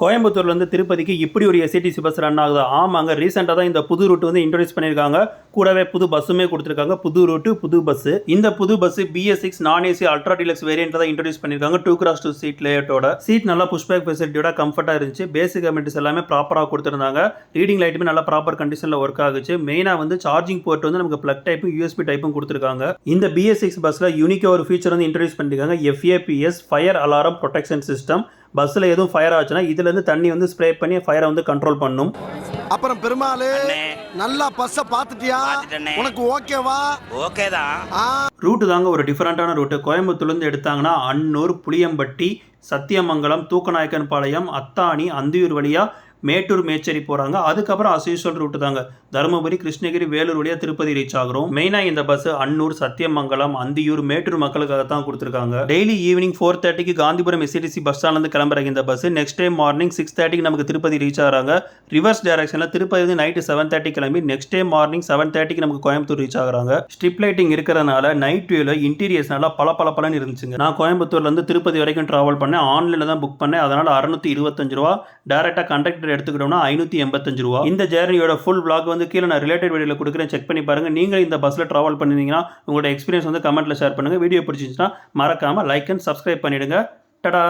கோயம்புத்தூர்லேருந்து திருப்பதிக்கு இப்படி ஒரு எஸ்ஐடிசி பஸ் ரன் ஆகுது. ஆமாங்க ரீசெண்டாக தான் இந்த புது ரூட் வந்து இன்ட்ரடியூஸ் பண்ணியிருக்காங்க. கூடவே புது பஸ்ஸுமே கொடுத்துருக்காங்க. புது ரூட்டு புது பஸ்ஸு இந்த புது bus BS six non AC ultra deluxe variant தான் இன்ட்ரடியூஸ் பண்ணியிருக்காங்க. டூ கிராஸ் டூ சீட் லேட்டோட சீட் நல்லா புஷ்பேக் ஃபெசிலிட்டியோட கம்ஃபர்ட்டாக இருந்துச்சு. பேசிக் கமெண்ட்ஸ் எல்லாமே ப்ராப்பராக கொடுத்துருந்தாங்க. ரீடிங் லைட்டுமே நல்லா ப்ராப்பர் கண்டிஷனில் ஒர்க் ஆகுச்சு. மெயினாக வந்து சார்ஜிங் போர்ட் வந்து நமக்கு பிளக் டைப்பும் யூஎஸ்பி டைப்பும் கொடுத்துருக்காங்க. இந்த பிஎஸ் சிக்ஸ் பஸ்ஸில் யூனிக்காக ஒரு ஃபீச்சர் வந்து இன்ட்ரடியூஸ் பண்ணியிருக்காங்க. FAPS fire alarm protection system பஸ்ஸில் எதுவும் ஃபயர் ஆச்சுன்னா இதுலேருந்து தண்ணி வந்து ஸ்ப்ரே பண்ணி ஃபயரை வந்து கண்ட்ரோல் பண்ணும். அப்புறம் பெருமாளு அண்ணே. நல்லா பஸ்ஸ பாத்துட்டியா பாத்துட்டேண்ணே. உனக்கு ஓகேவா? ஓகே தான் ஆ. ரூட்டு தாங்க ஒரு டிஃப்ரெண்ட்டான ரூட்டு கோயம்புத்தூர்லேருந்து எடுத்தாங்கன்னா அன்னூர் புளியம்பட்டி சத்தியமங்கலம் தூக்கநாயக்கன் பாளையம் அத்தானி அந்தியூர் வழியாக மேட்டூர் மேச்சேரி போகிறாங்க அதுக்கப்புறம் அஸ்யூஷுவல் ரூட்டு தாங்க. தருமபுரி கிருஷ்ணகிரி வேலூர் வழியாக திருப்பதி ரீச் ஆகிறோம். மெயினாக இந்த பஸ் அன்னூர் சத்தியமங்கலம் அந்தியூர் மேட்டூர் மக்களுக்காக தான் கொடுத்துருக்காங்க டெய்லி ஈவினிங் ஃபோர் தேர்ட்டிக்கு காந்திபுரம் எஸ்சிடிசி பஸ் ஸ்டாண்ட்லேருந்து கிளம்புறாங்க இந்த bus next day morning six தேர்ட்டிக்கு நமக்கு திருப்பதி ரீச் ஆகிறாங்க. ரிவர்ஸ் டேரக்ஷனில் திருப்பதி வந்து நைட்டு செவன் தேர்ட்டி கிளம்பி நெக்ஸ்ட் டே மார்னிங் செவன் தேர்ட்டிக்கு நமக்கு கோயம்புத்தூர் ரீச் ஆகுறாங்க. ஸ்ட்ரிப் லைட்டிங் இருக்கிறதுனால நைட் வியூவில் இன்டீரியர்ஸ் நல்லா பல பல பலன்னு இருந்துச்சுங்க. நான் கோயம்புத்தூர்லேருந்து திருப்பதி வரைக்கும் ட்ராவல் பண்ணேன். ஆன்லைனில் தான் புக் பண்ணேன். அதனால் அறுநூத்தி இருபத்தஞ்சு ரூபா டேரெக்டாக கண்டக்டர் எடுத்துக்கிட்டோம்னா ஐநூற்றி எண்பத்தஞ்சு ரூபா. இந்த ஜேர்னியோட ஃபுல் பிளாக் வந்து கீழே நான் ரிலேட்டட் வீடியோவில் கொடுக்குறேன். செக் பண்ணி பாருங்கள் நீங்கள் இந்த பஸ்ஸில் ட்ராவல் பண்ணியிருந்தீங்கன்னா உங்களோட எக்ஸ்பீரியன்ஸ் வந்து கமெண்ட்டில் ஷேர் பண்ணுங்கள் வீடியோ பிடிச்சிருந்துச்சுன்னா மறக்காமல் லைக் அண்ட் சப்ஸ்கிரைப் பண்ணிவிடுங்க டடா!